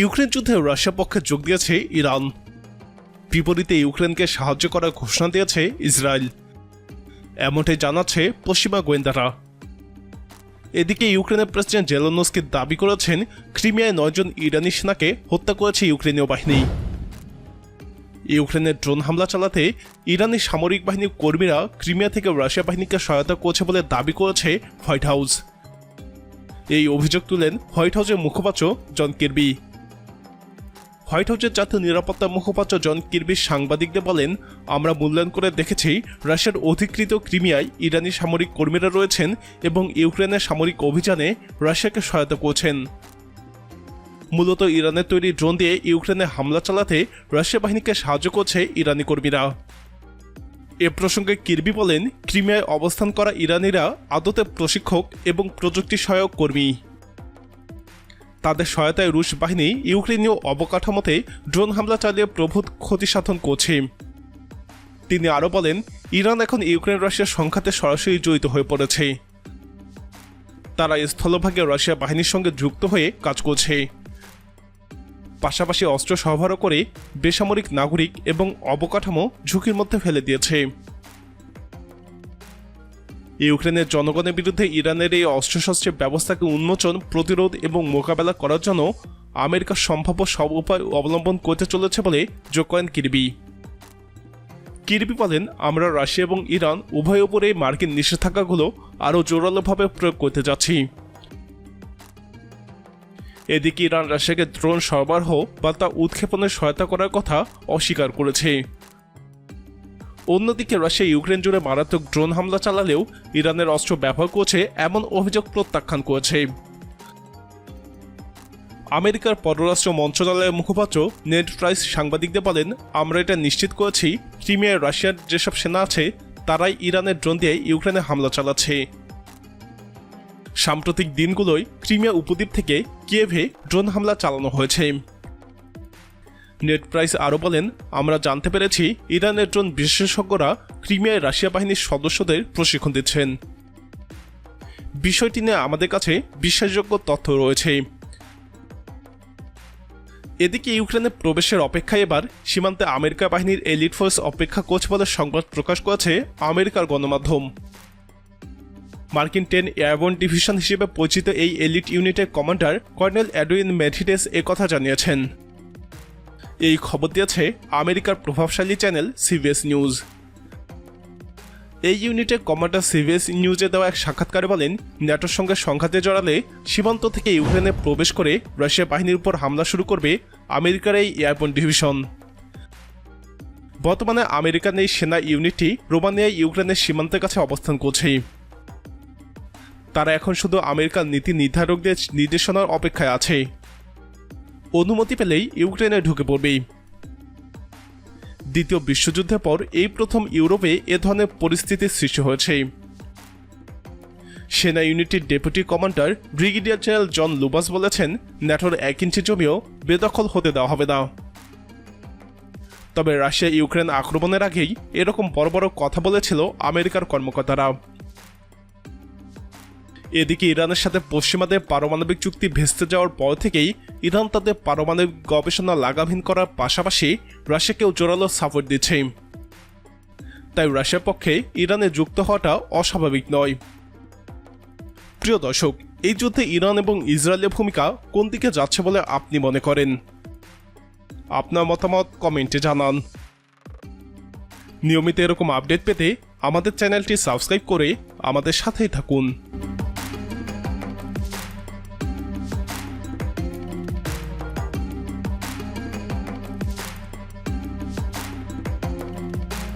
Ukraine যুদ্ধে রাশিয়ার পক্ষে যোগ দিয়েছে ইরান। বিপরীতে ইউক্রেনকে সাহায্য করার ঘোষণা দিয়েছে ইসরায়েল। এমনটাই জানাচ্ছে পশ্চিমা গোয়েন্দারা। এদিকে ইউক্রেনের প্রেসিডেন্ট জেলোনস্কি দাবি করেছেন, ক্রিমিয়ায় নয়জন ইরানি সেনাকে হত্যা করেছে ইউক্রেনীয় বাহিনী। ইউক্রেনের ড্রোন হামলা চালাতে ইরানি সামরিক বাহিনীর কর্মীরা ক্রিমিয়া থেকে রাশিয়া বাহিনীকে সহায়তা করছে বলে দাবি করেছে হোয়াইট হাউস। এই অভিযোগ তুলেন হোয়াইট হাউসের মুখপাত্র জন কিরবি। হোয়াইট হাউসের জাতীয় নিরাপত্তা মুখপাত্র জন কিরবি সাংবাদিকদের বলেন, আমরা মূল্যায়ন করে দেখেছি, রাশিয়ার অধিকৃত ক্রিমিয়ায় ইরানি সামরিক কর্মীরা রয়েছেন এবং ইউক্রেনের সামরিক অভিযানে রাশিয়াকে সহায়তা করছেন। মূলত ইরানের তৈরি ড্রোন দিয়ে ইউক্রেনে হামলা চালাতে রাশিয়া বাহিনীকে সাহায্য করছে ইরানি কর্মীরা। এ প্রসঙ্গে কিরবি বলেন, ক্রিমিয়ায় অবস্থান করা ইরানিরা আদতে প্রশিক্ষক এবং প্রযুক্তি সহায়ক কর্মী। তাদের সহায়তায় রুশ বাহিনী ইউক্রেনীয় অবকাঠামোতে ড্রোন হামলা চালিয়ে প্রভূত ক্ষতি সাধন করছে। তিনি আরও বলেন, ইরান এখন ইউক্রেন রাশিয়ার সংঘাতে সরাসরি জড়িত হয়ে পড়েছে। তারা স্থলভাগে রাশিয়া বাহিনীর সঙ্গে যুক্ত হয়ে কাজ করছে। পাশাপাশি অস্ত্র সরবরাহ করে বেসামরিক নাগরিক এবং অবকাঠামো ঝুঁকির মধ্যে ফেলে দিয়েছে। ইউক্রেনের জনগণের বিরুদ্ধে ইরানের এই অস্ত্রশস্ত্রের ব্যবস্থাকে উন্মোচন, প্রতিরোধ এবং মোকাবেলা করার জন্য আমেরিকা সম্ভাব্য সব উপায় অবলম্বন করতে চলেছে বলে যোগ করেন কিরবি। কিরবি বলেন, আমরা রাশিয়া এবং ইরান উভয় উপরে মার্কিন নিষেধাজ্ঞাগুলো আরও জোরালোভাবে প্রয়োগ করতে যাচ্ছি। এদিকে ইরান রাশিয়াকে ড্রোন সরবরাহ বা তা উৎক্ষেপণের সহায়তা করার কথা অস্বীকার করেছে। অন্যদিকে রাশিয়া ইউক্রেন জুড়ে মারাত্মক ড্রোন হামলা চালালেও ইরানের অস্ত্র ব্যবহার করছে এমন অভিযোগ প্রত্যাখ্যান করেছে। আমেরিকার পররাষ্ট্র মন্ত্রণালয়ের মুখপাত্র নেড প্রাইস সাংবাদিকদের বলেন, আমরা এটা নিশ্চিত করেছি, ক্রিমিয়ায় রাশিয়ার যেসব সেনা আছে, তারাই ইরানের ড্রোন দিয়ে ইউক্রেনে হামলা চালাচ্ছে। সাম্প্রতিক দিনগুলোয় ক্রিমিয়া উপদ্বীপ থেকে কিয়েভে ড্রোন হামলা চালানো হয়েছে। নেট প্রাইস আরও বলেন, আমরা জানতে পেরেছি ইরানের ড্রোন বিশেষজ্ঞরা ক্রিমিয়ায় রাশিয়া বাহিনীর সদস্যদের প্রশিক্ষণ দিচ্ছেন। বিষয়টি নিয়ে আমাদের কাছে বিশ্বাসযোগ্য তথ্য রয়েছে। এদিকে ইউক্রেনে প্রবেশের অপেক্ষায় এবার সীমান্তে আমেরিকা বাহিনীর এলিট ফোর্স অপেক্ষা করছে বলে সংবাদ প্রকাশ করেছে আমেরিকার গণমাধ্যম। মার্কিন টেন এয়ারবোন ডিভিশন হিসেবে পরিচিত এই এলিট ইউনিটের কমান্ডার কর্নেল অ্যাডুইন ম্যাথিডেস কথা জানিয়েছেন। এই খবর দিয়েছে আমেরিকার প্রভাবশালী চ্যানেল সিবিএস নিউজ। এই ইউনিটের কমান্ডার সিবিএস নিউজে দেওয়া এক সাক্ষাৎকারে বলেন, ন্যাটোর সঙ্গে সংঘাতে জড়ালে সীমান্ত থেকে ইউক্রেনে প্রবেশ করে রাশিয়া বাহিনীর উপর হামলা শুরু করবে আমেরিকার এই এয়ারবোন ডিভিশন। বর্তমানে আমেরিকান এই সেনা ইউনিটটি রোমানিয়ায় ইউক্রেনের সীমান্তের কাছে অবস্থান করছে। তারা এখন শুধু আমেরিকার নীতি নির্ধারকদের নির্দেশনার অপেক্ষায় আছে। অনুমতি পেলেই ইউক্রেনে ঢুকে পড়বে দ্বিতীয় বিশ্বযুদ্ধের পর এই প্রথম ইউরোপে এ ধরনের পরিস্থিতির সৃষ্টি হয়েছে। সেনা ইউনিটির deputy commander brigadier general John Lubas বলেছেন, ন্যাটোর এক ইঞ্চি জমিও বেদখল হতে দেওয়া হবে না। তবে রাশিয়া ইউক্রেন আক্রমণের আগেই এরকম বড় বড় কথা বলেছিল আমেরিকার কর্মকর্তারা। এদিকে ইরানের সাথে পশ্চিমাদের পারমাণবিক চুক্তি ভেস্তে যাওয়ার পর থেকেই ইরান তাদের পারমাণবিক গবেষণা লাগামহীন করার পাশাপাশি রাশিয়াকেও জোরালো সাপোর্ট দিচ্ছে। তাই রাশিয়ার পক্ষে ইরানে যুক্ত হওয়াটা অস্বাভাবিক নয়। প্রিয় দর্শক, এই যুদ্ধে ইরান এবং ইসরায়েলের ভূমিকা কোন দিকে যাচ্ছে বলে আপনি মনে করেন? আপনার মতামত কমেন্টে জানান। নিয়মিত এরকম আপডেট পেতে আমাদের চ্যানেলটি সাবস্ক্রাইব করে আমাদের সাথেই থাকুন।